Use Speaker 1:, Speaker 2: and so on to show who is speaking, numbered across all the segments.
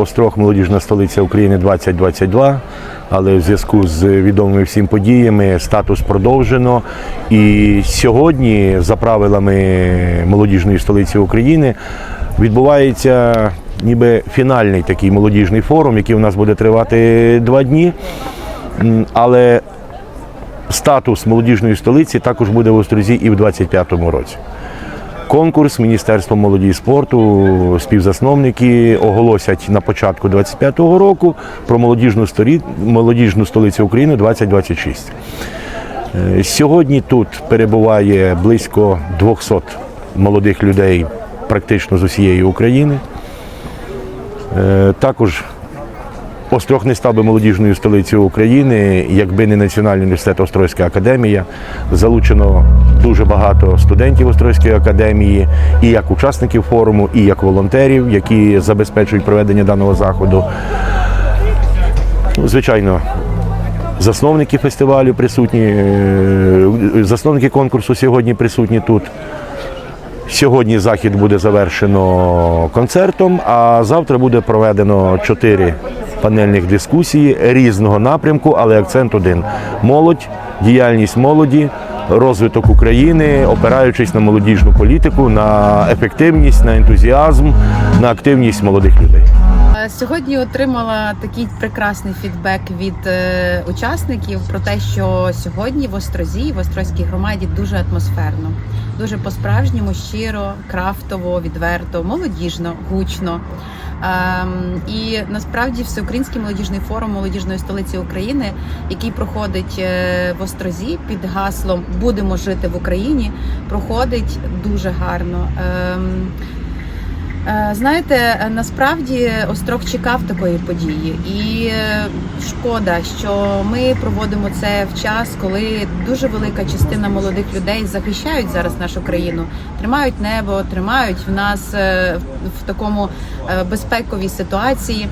Speaker 1: Острог молодіжна столиця України 2022, але в зв'язку з відомими всім подіями статус продовжено. І сьогодні, за правилами молодіжної столиці України, відбувається ніби фінальний такий молодіжний форум, який у нас буде тривати два дні. Але статус молодіжної столиці також буде в Острозі і в 2025 році. Конкурс Міністерства молоді і спорту, співзасновники оголосять на початку 25-го року про молодіжну, сторі... молодіжну столицю України 2026. Е, Сьогодні тут перебуває близько 200 молодих людей практично з усієї України. Е, Також Острог не став би молодіжною столицею України, якби не Національний університет Острозька академія. Залучено дуже багато студентів Острозької академії, і як учасників форуму, і як волонтерів, які забезпечують проведення даного заходу. Ну, Звичайно, засновники фестивалю присутні, е, засновники конкурсу сьогодні присутні тут. Сьогодні захід буде завершено концертом, а завтра буде проведено чотири панельних дискусії різного напрямку, але акцент один: молодь, діяльність молоді, розвиток України, опираючись на молодіжну політику, на ефективність, на ентузіазм, на активність молодих людей.
Speaker 2: Е, Сьогодні отримала такий прекрасний фідбек від е, учасників про те, що сьогодні в Острозі, в Острозькій громаді дуже атмосферно, дуже по-справжньому щиро, крафтово, відверто, молодіжно, гучно. Ем, і насправді всеукраїнський молодіжний форум молодіжної столиці України, який проходить е, в Острозі під гаслом Будемо жити в Україні, проходить дуже гарно. Е, Знаєте, насправді Острог чекав такої події, і е, шкода, що ми проводимо це в час, коли дуже велика частина молодих людей захищають зараз нашу країну, тримають небо, тримають в нас е, в такому безпековій ситуації.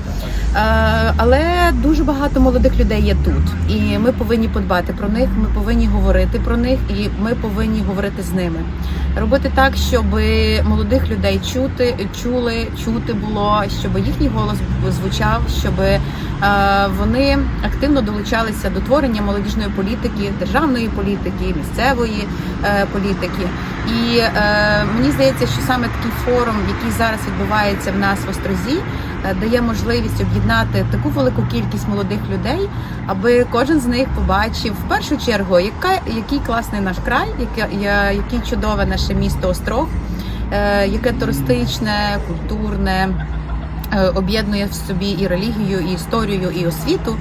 Speaker 2: Е, Але дуже багато молодих людей є тут, і ми повинні подбати про них. Ми повинні говорити про них, і ми повинні говорити з ними робити так, щоб молодих людей чути, чули, чути було, щоб їхній голос звучав, щоб е, вони активно долучалися до творення молодіжної політики, державної політики, місцевої е, політики. І мені здається, що саме такий форум, який зараз відбувається в нас в Острозі, дає можливість об'єднати таку велику кількість молодих людей, аби кожен з них побачив в першу чергу, яка який класний наш край, яке який чудове наше місто Острог, е, яке туристичне, культурне, е, об'єднує в собі і релігію, і історію, і освіту.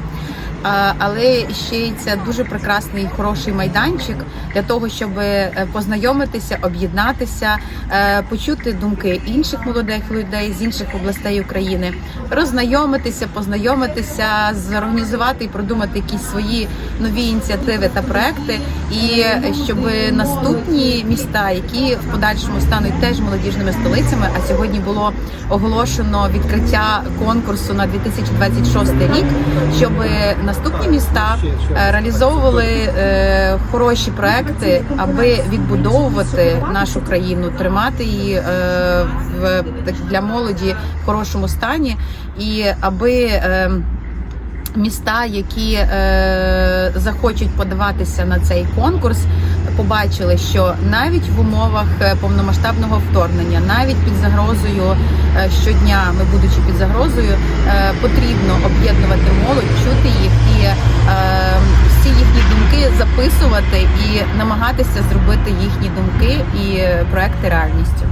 Speaker 2: Але ще й це дуже прекрасний хороший майданчик для того, щоб е, познайомитися, об'єднатися, е, почути думки інших молодих людей з інших областей України, роззнайомитися, познайомитися, зорганізувати і продумати якісь свої нові ініціативи та проекти, і е, щоб наступні міста, які в подальшому стануть теж молодіжними столицями, а сьогодні було оголошено відкриття конкурсу на 2026 рік, щоб наступні міста е, реалізовували е, хороші проекти, аби відбудовувати нашу країну, тримати її е, в для молоді в хорошому стані, і аби міста, які захочуть подаватися на цей конкурс, побачили, що навіть в умовах е, повномасштабного вторгнення, навіть під загрозою е, щодня, ми будучи під загрозою, е, потрібно об'єднувати молодь, чути їх і всі їхні думки записувати і намагатися зробити їхні думки і проекти реальністю.